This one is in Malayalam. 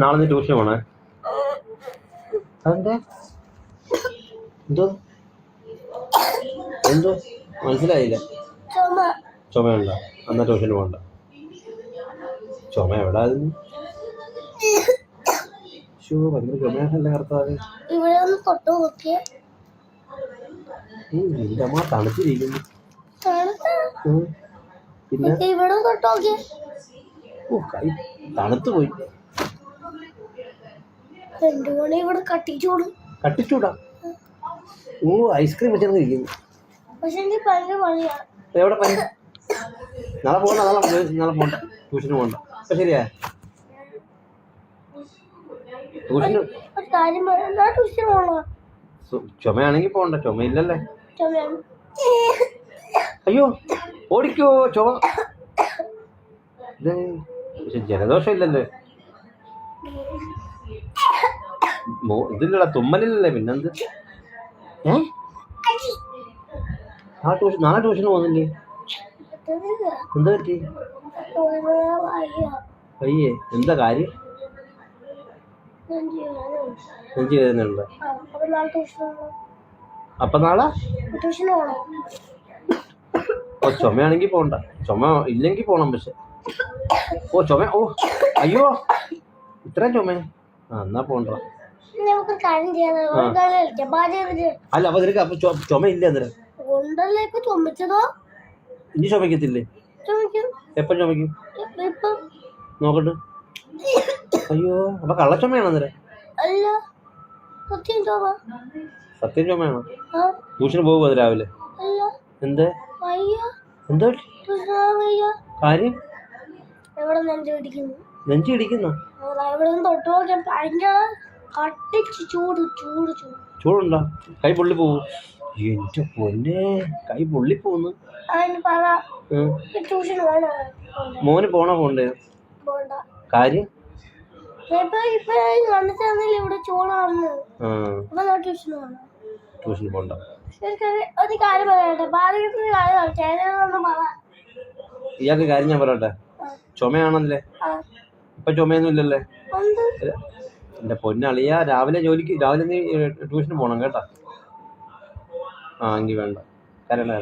നാളെ നീ ട്യൂഷൻ പോണേ? അതെന്താ? എന്തോ? എന്തോ? മനസ്സിലായില്ല. ചുമ. ചുമയുണ്ട? എന്നാ ട്യൂഷന് പോകണ്ട ചുമ എവിടെ ആയിരുന്നു ഷോ ഭയങ്കര ചുമയാണല്ലേ കർത്താവ്. നിന്റെ അമ്മ തണുത്തിരിക്കുന്നു. പിന്നെ? ഇവിടെ തൊട്ട് നോക്കിയേ. ഓ കൈ തണുത്ത് പോയി രണ്ടു മണി ഇവിടെ കട്ടിച്ചൂടും. കട്ടിച്ചൂടാ. ഓ ഐസ്ക്രീം വെച്ചിരിക്കുന്നു പക്ഷെ എനിക്ക് ഭയങ്കര പണിയാണ് എവിടെ പനി നാളെ പോകണ്ട നാളെ നാളെ പോകണ്ട ട്യൂഷന് പോകണ്ട അപ്പൊ ശരിയാ? ട്യൂഷന് ചുമയാണെങ്കിൽ പോകണ്ട ചുമയില്ലല്ലേ? അയ്യോ ഓടിക്കോ ചുമ. ജലദോഷം ഇല്ലല്ലേ. ഇതില്ലടാ തുമ്മലില്ലല്ലേ പിന്നെന്ത്? ആ ട്യൂഷൻ നാളെ ട്യൂഷന് പോകുന്നില്ലേ? എന്താ പറ്റി? അയ്യേ എന്താ കാര്യം? അപ്പൊ നാളെ? ഓ ചുമയാണെങ്കിൽ പോണ്ട. ചുമ ഇല്ലെങ്കിൽ പോണം പക്ഷെ. ഓ ചുമ ഓ അയ്യോ ഇത്രയും ചുമ. ആ എന്നാ പോണ്ട അല്ല അപ്പൊ നിനക്ക് അപ്പൊ ചുമ- ചുമ ഇല്ല അന്നേരം? ഇനി ചുമക്കത്തില്ലേ? ചുമക്കും. എപ്പം ചുമക്കും നോക്കട്ടെ. അയ്യോ അപ്പൊ കള്ളച്ചുമയാണോ അന്നേരം? സത്യം ചുമ. സത്യം ചുമയാണോ? ട്യൂഷന് പോകുമോ രാവിലെ? എന്തേ? എന്തോ? കാര്യം? നെഞ്ചു പിടിക്കുന്നു? നെഞ്ചി ഇടിക്കുന്നോ തൊട്ട് നോക്കിയാൽ ഭയങ്കര കട്ടിച്ച് ചൂട് ചൂട് ചൂട്. ചൂടുണ്ടോ? കൈ പൊള്ളി പോവും? എന്റെ പൊന്നെ. കൈ പൊള്ളി പോന്ന് മോന് പോണോ പോണ്ടേ? കാര്യം? ട്യൂഷൻ പോണ്ട. ഇയാൾക്ക് കാര്യം ഞാൻ പറയട്ടെ? ചുമയാണല്ലേ? ഇപ്പൊ ചുമയൊന്നും ഇല്ലല്ലേ? എന്റെ പൊന്നളിയ രാവിലെ ജോലിക്ക് രാവിലെ നീ ട്യൂഷന് പോണം കേട്ടാ. ആ എങ്കിൽ വേണ്ട. കരണ്ട